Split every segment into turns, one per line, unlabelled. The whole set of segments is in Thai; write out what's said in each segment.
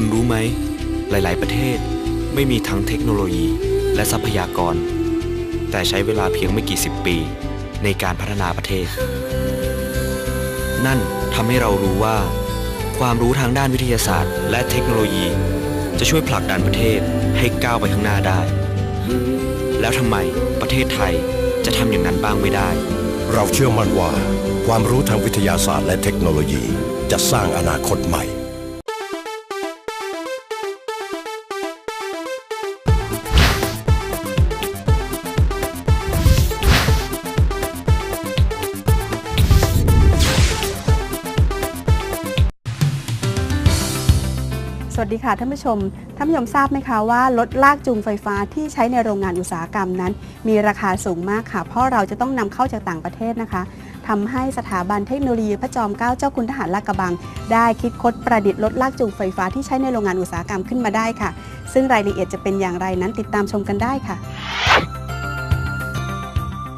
คุณรู้ไหม หลาย ๆ ประเทศไม่มีทั้งเทคโนโลยีและทรัพยากร แต่ใช้เวลาเพียงไม่กี่สิบปี ในการพัฒนาประเทศ นั่นทำให้เรารู้ว่า ความรู้ทางด้านวิทยาศาสตร์ และเทคโนโลยี จะช่วยผลักดันประเทศให้ก้าวไปข้างหน้าได้ แล้วทำไมประเทศไทยจะทำอย่างนั้นบ้างไม่ได้
เราเชื่อมั่นว่า ความรู้ทางวิทยาศาสตร์และเทคโนโลยี จะสร้างอนาคตใหม่
สวัสดีค่ะท่านผู้ชม ท่านผู้ชมทราบไหมคะว่ารถลากจูงไฟฟ้าที่ใช้ในโรงงานอุตสาหกรรมนั้น มีราคาสูงมากค่ะ เพราะเราจะต้องนำเข้าจากต่างประเทศนะคะทำให้สถาบันเทคโนโลยีพระจอมเกล้าเจ้าคุณทหารลาดกระบัง ได้คิดค้นประดิษฐ์รถลากจูงไฟฟ้าที่ใช้ในโรงงานอุตสาหกรรมขึ้นมาได้ค่ะ ซึ่งรายละเอียดจะเป็นอย่างไรนั้นติดตามชมกันได้ค่ะ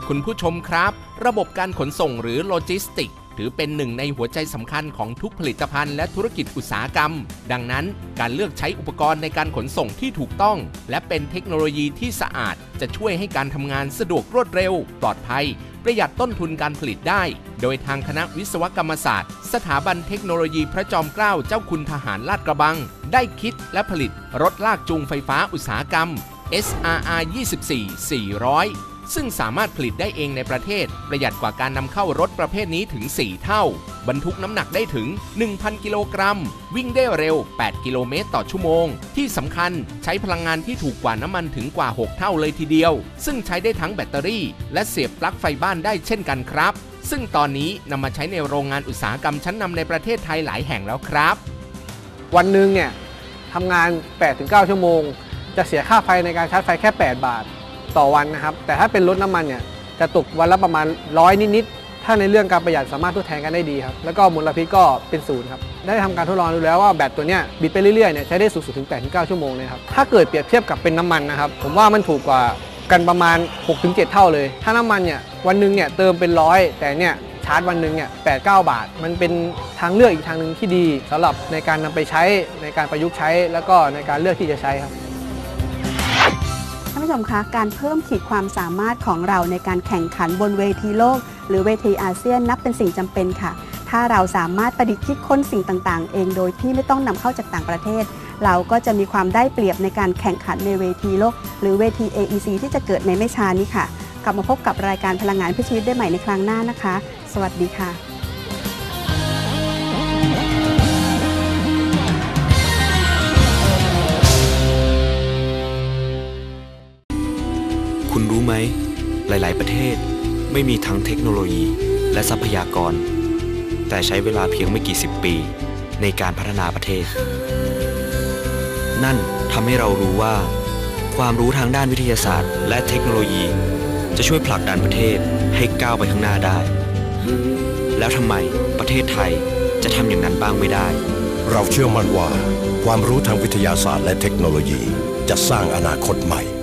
คุณผู้ชมครับ ระบบการขนส่งหรือโลจิสติก ถือเป็นหนึ่งในหัวใจสำคัญของทุกผลิตภัณฑ์และธุรกิจอุตสาหกรรม ดังนั้น การเลือกใช้อุปกรณ์ในการขนส่งที่ถูกต้อง และเป็นเทคโนโลยีที่สะอาด จะช่วยให้การทำงานสะดวกรวดเร็ว ปลอดภัย ประหยัดต้นทุนการผลิตได้ โดยทางคณะวิศวกรรมศาสตร์ สถาบันเทคโนโลยีพระจอมเกล้าเจ้าคุณทหารลาดกระบัง ได้คิดและผลิตรถลากจูงไฟฟ้าอุตสาหกรรม SRR 24 400 ซึ่งสามารถผลิตได้เองในประเทศ ประหยัดกว่าการนำเข้ารถประเภทนี้ถึง 4 เท่า บรรทุกน้ำหนักได้ถึง 1,000 กิโลกรัม วิ่งได้เร็ว 8 กิโลเมตรต่อชั่วโมง ที่สำคัญใช้พลังงานที่ถูกกว่าน้ำมันถึงกว่า 6 เท่าเลยทีเดียว ซึ่งใช้ได้ทั้งแบตเตอรี่ และเสียบปลั๊กไฟบ้านได้เช่นกันครับ ซึ่งตอนนี้นำมาใช้ในโรงงานอุตสาหกรรมชั้นนำในประเทศไทยหลายแห่งแล้วครับ
วันหนึ่งเนี่ยทำงาน 8-9 ชั่วโมง จะเสียค่าไฟในการชาร์จไฟแค่ 8 บาท ต่อวันนะครับ แต่ถ้าเป็นรถน้ำมันเนี่ยจะตกวันละประมาณร้อยนิดๆ ถ้าในเรื่องการประหยัดสามารถทดแทนกันได้ดีครับ แล้วก็มลพิษก็เป็นศูนย์ครับ ได้ทำการทดลองดูแล้วว่าแบตตัวเนี้ยบิดไปเรื่อยๆเนี่ยใช้ได้สูงสุดถึง 8-9 ชั่วโมงเลยครับ ถ้าเกิดเปรียบเทียบกับเป็นน้ำมันนะครับ ผมว่ามันถูกกว่ากันประมาณ 6-7 เท่าเลย ถ้าน้ำมันเนี่ยวันหนึ่งเนี่ยเติมเป็นร้อยแต่เนี่ยชาร์จวันหนึ่งเนี่ยแปดเก้าบาท มันเป็นทางเลือกอีกทางหนึ่งที่ดีสำหรับในการนำไปใช้ในการประยุกต์ใช้ แล้วก็ในการเลือกที่จะใช้ครับ
ผู้ชมคะการเพิ่มขีดความสามารถของเราในการแข่งขันบนเวทีโลก หรือเวทีอาเซียนนับเป็นสิ่งจำเป็นค่ะ ถ้าเราสามารถประดิษฐ์คิดค้นสิ่งต่าง ๆ เองโดยที่ไม่ต้องนำเข้าจากต่างประเทศ เราก็จะมีความได้เปรียบในการแข่งขันในเวทีโลก หรือเวที AEC ที่จะเกิดในไม่ช้านี้ค่ะ กลับมาพบกับรายการพลังงานเพื่อชีวิตได้ใหม่ในครั้งหน้านะคะ สวัสดีค่ะ
ไหม หลาย ๆ ประเทศไม่มีทั้งเทคโนโลยีและทรัพยากร แต่ใช้เวลาเพียงไม่กี่สิบปี ในการพัฒนาประเทศ นั่นทำให้เรารู้ว่า ความรู้ทางด้านวิทยาศาสตร์ และเทคโนโลยี จะช่วยผลักดันประเทศให้ก้าวไปข้างหน้าได้ แล้วทำไมประเทศไทยจะทำอย่างนั้นบ้างไม่ได้
เราเชื่อมั่นว่า ความรู้ทางวิทยาศาสตร์และเทคโนโลยี จะสร้างอนาคตใหม่